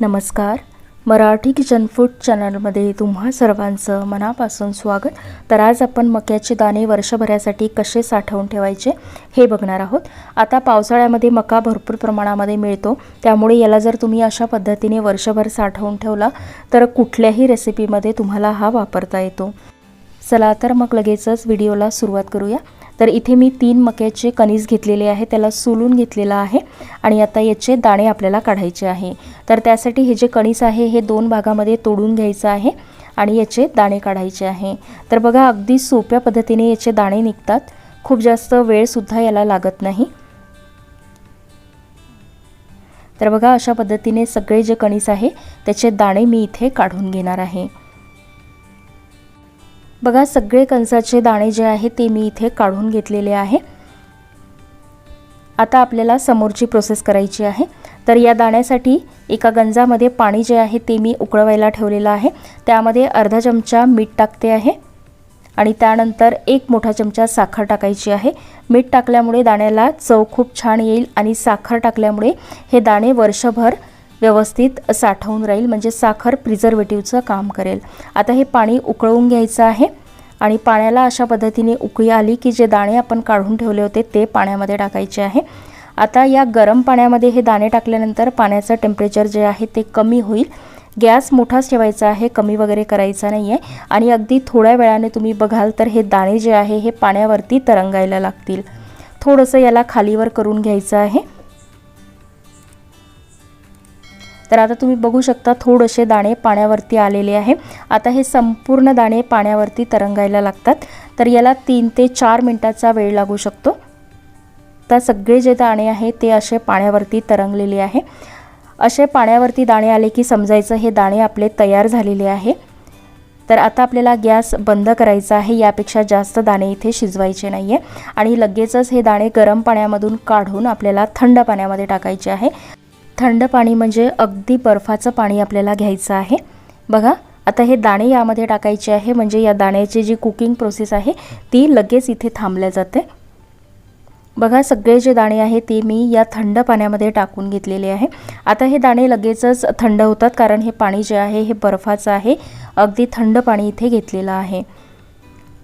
नमस्कार. Marathi kitchen food चॅनलमध्ये तुम्हा सर्वांचं मनापासून स्वागत. तर आज आपण मक्याचे दाणे वर्षभरासाठी कसे साठवून ठेवायचे हे बघणार आहोत. आता पावसाळ्यामध्ये मका भरपूर प्रमाणामध्ये मिळतो. त्यामुळे याला जर तुम्ही अशा पद्धतीने वर्षभर साठवून ठेवला तर कुठल्याही रेसिपीमध्ये तुम्हाला हा वापरता येतो. चला तर मग लगेचच व्हिडिओला सुरुवात करूया. तर इथे मी तीन मक्याचे कणीस घेतलेले आहे त्याला सोलून घेतलेलं आहे आणि आता याचे दाणे आपल्याला काढायचे आहे. तर त्यासाठी हे जे कणीस आहे हे दोन भागामध्ये तोडून घ्यायचं आहे आणि याचे दाणे काढायचे आहे. तर बघा अगदी सोप्या पद्धतीने याचे दाणे निघतात. खूप जास्त वेळसुद्धा याला लागत नाही. तर बघा अशा पद्धतीने सगळे जे कणीस आहे त्याचे दाणे मी इथे काढून घेणार आहे. बघा सगळे कणसाचे दाणे जे आहे ते मी इथे काढून घेतलेले आहे. आता आपल्याला समोरची प्रोसेस करायची आहे. तर या दाण्यासाठी एका गंजामध्ये पाणी जे आहे ते मी उकळवायला ठेवलेलं आहे. त्यामध्ये अर्धा चमचा मीठ टाकते आहे. आणि त्यानंतर एक मोठा चमचा साखर टाकायची आहे. मीठ टाकल्यामुळे दाण्याला चव खूप छान येईल आणि साखर टाकल्यामुळे हे दाणे वर्षभर व्यवस्थित साठवून राहील म्हणजे साखर प्रिझर्वेटिव्हचं काम करेल. आता हे पाणी उकळवून घ्यायचं आहे आणि पाण्याला अशा पद्धतीने उकळी आली की जे दाणे आपण काढून ठेवले होते ते पाण्यामध्ये टाकायचे आहे. आता या गरम पाण्यामध्ये हे दाणे टाकल्यानंतर पाण्याचं टेम्परेचर जे आहे ते कमी होईल. गॅस मोठाच ठेवायचा आहे कमी वगैरे करायचा नाही आहे आणि अगदी थोड्या वेळाने तुम्ही बघाल तर हे दाणे जे आहे हे पाण्यावरती तरंगायला लागतील. थोडंसं याला खालीवर करून घ्यायचं आहे. तर आता तुम्ही बघू शकता थोडेसे दाणे पाण्यावरती आलेले आहे. आता हे संपूर्ण दाणे पाण्यावरती तरंगायला लागतात. तर याला तीन ते चार मिनटाचा वेळ लागू शकतो. तर सगळे जे दाणे आहे ते असे पाण्यावरती तरंगलेले आहे. असे पाण्यावरती दाणे आले की समजायचं हे दाणे आपले तयार झालेले आहे. तर आता आपल्याला गॅस बंद करायचा आहे यापेक्षा जास्त दाणे इथे शिजवायचे नाही आहे आणि लगेचच हे दाणे गरम पाण्यामधून काढून आपल्याला थंड पाण्यामध्ये टाकायचे आहे. थंड पाणी म्हणजे अगदी बर्फाचं पाणी आपल्याला घ्यायचं आहे. बघा आता हे दाणे यामध्ये टाकायचे आहे. म्हणजे या दाण्याची जी कुकिंग प्रोसेस आहे ती लगेच इथे थांबल्या जाते. बघा सगळे जे दाणे आहे ते मी या थंड पाण्यामध्ये टाकून घेतलेले आहे. आता हे दाणे लगेचच थंड होतात कारण हे पाणी जे आहे हे बर्फाचं आहे. अगदी थंड पाणी इथे घेतलेलं आहे.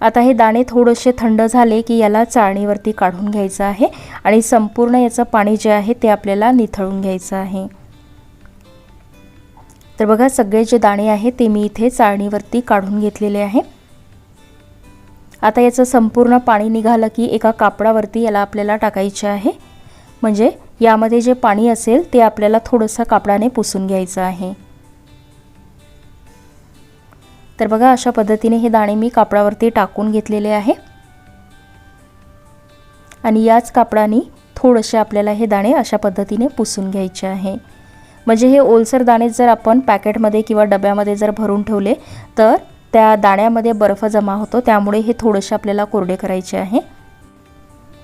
आता हे दाणे थोडेसे थंड झाले की याला चाळणीवरती काढून घ्यायचं आहे आणि संपूर्ण याचं पाणी जे आहे ते आपल्याला निथळून घ्यायचं आहे. तर बघा सगळे जे दाणे आहे ते मी इथे चाळणीवरती काढून घेतलेले आहे. आता याचं संपूर्ण पाणी निघालं की एका कापडावरती याला आपल्याला टाकायचे आहे. म्हणजे यामध्ये जे पाणी असेल ते आपल्याला थोडंसं कापडाने पुसून घ्यायचं आहे. तर बघा अशा पद्धतीने हे दाणे मी कापडावरती टाकून घेतलेले आहे. आणि याच कापडाने थोडेसे आपल्याला हे दाणे अशा पद्धतीने पुसून घ्यायचे आहे. म्हणजे हे ओलसर दाणे जर आपण पॅकेटमध्ये किंवा डब्यामध्ये जर भरून ठेवले तर त्या दाण्यामध्ये बर्फ जमा होतो त्यामुळे हे थोडेसे आपल्याला कोरडे करायचे आहे.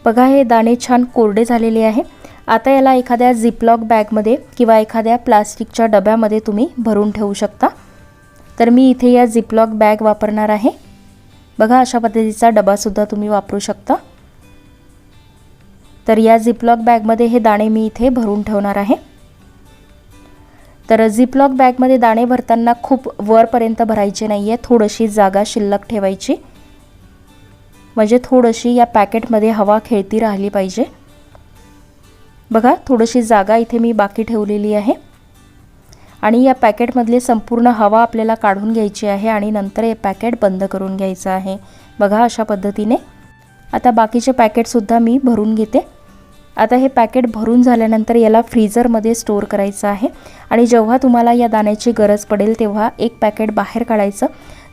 बघा हे दाणे छान कोरडे झालेले आहे. आता याला एखाद्या झिपलॉक बॅगमध्ये किंवा एखाद्या प्लास्टिकच्या डब्यामध्ये तुम्ही भरून ठेवू शकता. तर मी इथे या झिपलॉक बॅग वापरणार आहे. बघा अशा पद्धतीचा डबासुद्धा तुम्ही वापरू शकता. तर या झिपलॉक बॅगमध्ये हे दाणे मी इथे भरून ठेवणार आहे. तर झिपलॉक बॅगमध्ये दाणे भरताना खूप वरपर्यंत भरायचे नाही आहे थोडीशी जागा शिल्लक ठेवायची. म्हणजे थोडीशी या पॅकेटमध्ये हवा खेळती राहिली पाहिजे. बघा थोडीशी जागा इथे मी बाकी ठेवलेली आहे. आणि या पॅकेटमधले संपूर्ण हवा आपल्याला काढून घ्यायची आहे आणि नंतर हे पॅकेट बंद करून घ्यायचं आहे. बघा अशा पद्धतीने. आता बाकीचे पॅकेटसुद्धा मी भरून घेते. आता हे पॅकेट भरून झाल्यानंतर याला फ्रीझरमध्ये स्टोअर करायचं आहे. आणि जेव्हा तुम्हाला या दाण्याची गरज पडेल तेव्हा एक पॅकेट बाहेर काढायचं.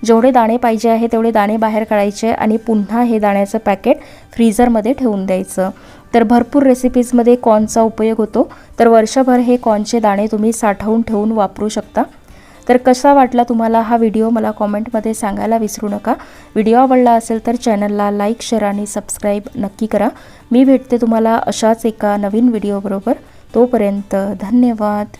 जेवढे दाणे पाहिजे आहे तेवढे दाणे बाहेर काढायचे आणि पुन्हा हे दाण्याचं पॅकेट फ्रीझरमध्ये ठेवून द्यायचं. तर भरपूर रेसिपीजमध्ये कॉर्नचा उपयोग होतो. तर वर्षभर हे कॉर्नचे दाणे तुम्ही साठवून ठेवून वापरू शकता. तर कसा वाटला तुम्हाला हा व्हिडिओ मला कॉमेंटमध्ये सांगायला विसरू नका. व्हिडिओ आवडला असेल तर चॅनलला लाईक शेअर आणि सबस्क्राईब नक्की करा. मी भेटते तुम्हाला अशाच एका नवीन व्हिडिओबरोबर तोपर्यंत धन्यवाद.